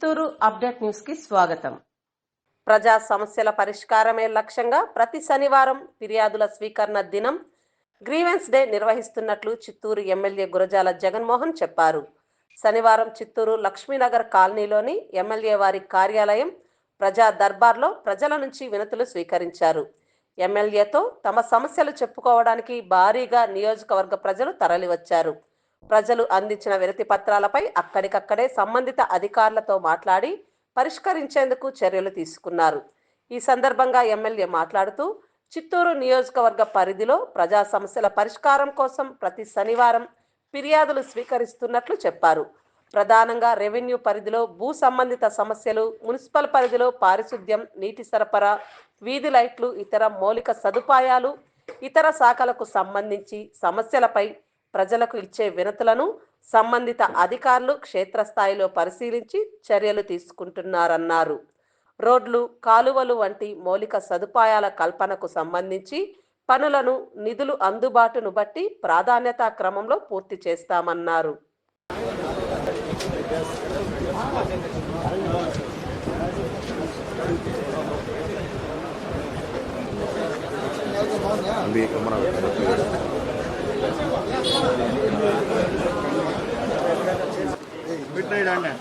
Chittoor update న్యూస్కి స్వాగతం. ప్రజా సమస్యల పరిష్కారమే లక్ష్యంగా ప్రతి శనివారం ఫిర్యాదుల స్వీకరణ దినం గ్రీవెన్స్ డే నిర్వహిస్తున్నట్లు చిత్తూరు ఎమ్మెల్యే గురజాల జగన్మోహన్ చెప్పారు. శనివారం చిత్తూరు లక్ష్మీనగర్ కాలనీలోని ఎమ్మెల్యే వారి కార్యాలయం ప్రజా దర్బార్లో ప్రజల నుంచి వినతులు స్వీకరించారు. ఎమ్మెల్యేతో తమ సమస్యలు చెప్పుకోవడానికి భారీగా నియోజకవర్గ ప్రజలు తరలివచ్చారు. ప్రజలు అందించిన వినతి పత్రాలపై అక్కడికక్కడే సంబంధిత అధికారులతో మాట్లాడి పరిష్కరించేందుకు చర్యలు తీసుకున్నారు. ఈ సందర్భంగా ఎమ్మెల్యే మాట్లాడుతూ చిత్తూరు నియోజకవర్గ పరిధిలో ప్రజా సమస్యల పరిష్కారం కోసం ప్రతి శనివారం ఫిర్యాదులు స్వీకరిస్తున్నట్లు చెప్పారు. ప్రధానంగా రెవెన్యూ పరిధిలో భూ సంబంధిత సమస్యలు మున్సిపల్ పరిధిలో పారిశుద్ధ్యం నీటి సరఫరా వీధి లైట్లు ఇతర మౌలిక సదుపాయాలు ఇతర శాఖలకు సంబంధించి సమస్యలపై ప్రజలకు ఇచ్చే వినతులను సంబంధిత అధికారులు క్షేత్రస్థాయిలో పరిశీలించి చర్యలు తీసుకుంటున్నారన్నారు. రోడ్లు కాలువలు వంటి మౌలిక సదుపాయాల కల్పనకు సంబంధించి పనులను నిధులు అందుబాటును బట్టి ప్రాధాన్యతా క్రమంలో పూర్తి చేస్తామన్నారు. Ambil kamera. మిడ్ నైట్ అండి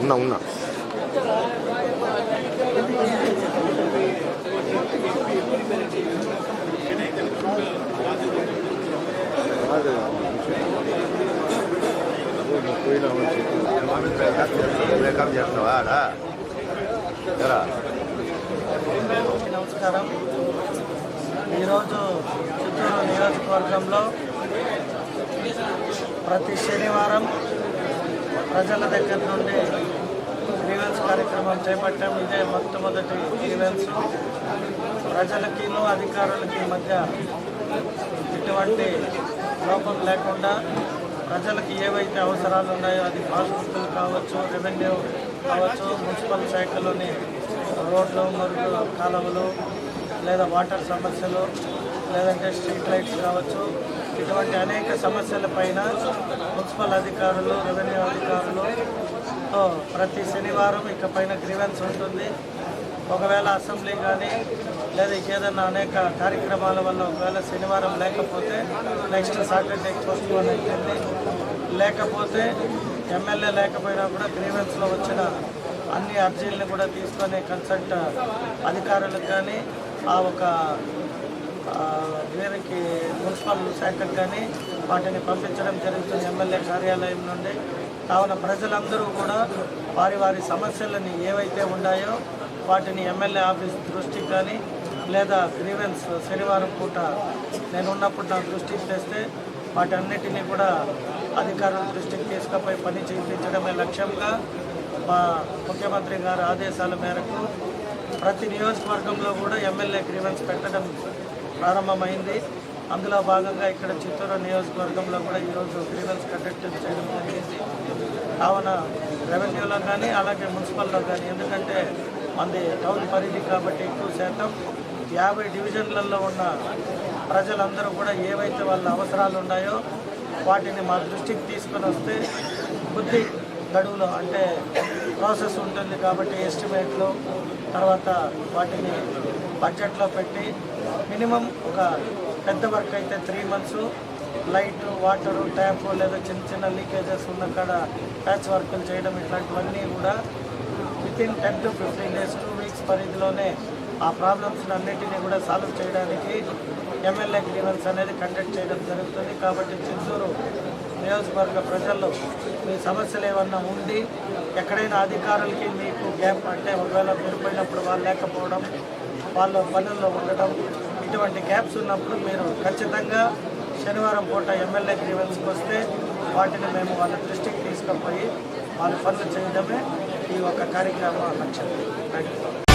ఉన్నా ఉన్నా బ్రేకప్ చేస్తున్నావా ఆడ ఎరా నమస్కారం ఈరోజు చిత్తూరు నియోజకవర్గంలో ప్రతి శనివారం ప్రజల దగ్గర నుండి గ్రీవెన్స్ కార్యక్రమం చేపట్టాం ఇదే మొట్టమొదటి గ్రీవెన్స్ ప్రజలకి అధికారులకి మధ్య ఎటువంటి లోపం లేకుండా ప్రజలకి ఏవైతే అవసరాలు ఉన్నాయో అది పాస్బుక్లు కావచ్చు రెవెన్యూ కావచ్చు మున్సిపల్ శాఖలోని రోడ్లు మరుగు కాలువలు లేదా వాటర్ సమస్యలు లేదంటే స్ట్రీట్ లైట్స్ కావచ్చు ఇటువంటి అనేక సమస్యల పైన మున్సిపల్ అధికారులు రెవెన్యూ అధికారులు ప్రతి శనివారం ఇక పైన గ్రీవెన్స్ ఉంటుంది. ఒకవేళ అసెంబ్లీ కానీ లేదా ఏదైనా అనేక కార్యక్రమాల వల్ల ఒకవేళ శనివారం లేకపోతే నెక్స్ట్ సాటర్డే పోస్ట్పోన్ అవుతుంది లేకపోతే ఎమ్మెల్యే లేకపోయినా కూడా గ్రీవెన్స్లో వచ్చిన అన్ని అర్జీలను కూడా తీసుకొని కన్సల్ట్ అధికారులకు కానీ ఆ ఒక వీరికి మున్సిపల్ శాఖకు కానీ వాటిని పంపించడం జరుగుతుంది ఎమ్మెల్యే కార్యాలయం నుండి. కావున ప్రజలందరూ కూడా వారి వారి సమస్యలని ఏవైతే ఉన్నాయో వాటిని ఎమ్మెల్యే ఆఫీస్ దృష్టికి కానీ లేదా గ్రీవెన్స్ శనివారం పూట నేను ఉన్నప్పుడు నా దృష్టికి తెస్తే వాటన్నిటినీ కూడా అధికారుల దృష్టికి తీసుకుపోయి పని చేయించడమే లక్ష్యంగా మా ముఖ్యమంత్రి గారి ఆదేశాల మేరకు ప్రతి నియోజకవర్గంలో కూడా ఎమ్మెల్యే గ్రీవెన్స్ పెట్టడం ప్రారంభమైంది. అందులో భాగంగా ఇక్కడ చిత్తూరు నియోజకవర్గంలో కూడా ఈరోజు గ్రీవెన్స్ కండక్ట్ చేయడం జరిగింది. కావున రెవెన్యూలో కానీ అలాగే మున్సిపల్లో కానీ ఎందుకంటే మంది టౌన్ పరిధి కాబట్టి ఎక్కువ శాతం యాభై డివిజన్లలో ఉన్న ప్రజలందరూ కూడా ఏవైతే వాళ్ళ అవసరాలు ఉన్నాయో వాటిని మా దృష్టికి తీసుకొని వస్తే బుద్ధి గడువులో అంటే ప్రాసెస్ ఉంటుంది కాబట్టి ఎస్టిమేట్లు తర్వాత వాటిని బడ్జెట్లో పెట్టి మినిమం ఒక పెద్ద వర్క్ అయితే three months light water tap లేదా చిన్న చిన్న లీకేజెస్ ఉన్న కాడ ప్యాచ్ వర్కులు చేయడం ఇట్లాంటివన్నీ కూడా within ten to fifteen days two weeks పరిధిలోనే ఆ ప్రాబ్లమ్స్ అన్నిటినీ కూడా సాల్వ్ చేయడానికి ఎమ్మెల్యే గ్రీవెన్స్ అనేది కండక్ట్ చేయడం జరుగుతుంది. కాబట్టి చిత్తూరు నియోజకవర్గ ప్రజల్లో మీ సమస్యలు ఏమన్నా ఉండి ఎక్కడైనా అధికారులకి మీకు గ్యాప్ అంటే ఒకవేళ మీరు పోయినప్పుడు వాళ్ళు లేకపోవడం వాళ్ళ పనుల్లో ఉండడం ఇటువంటి గ్యాప్స్ ఉన్నప్పుడు మీరు ఖచ్చితంగా శనివారం పూట ఎమ్మెల్యే గ్రీవెన్స్కి వస్తే వాటిని మేము వాళ్ళ దృష్టికి తీసుకుపోయి వాళ్ళ పనులు చేయడమే ఈ ఒక కార్యక్రమ లక్ష్యం. Thank you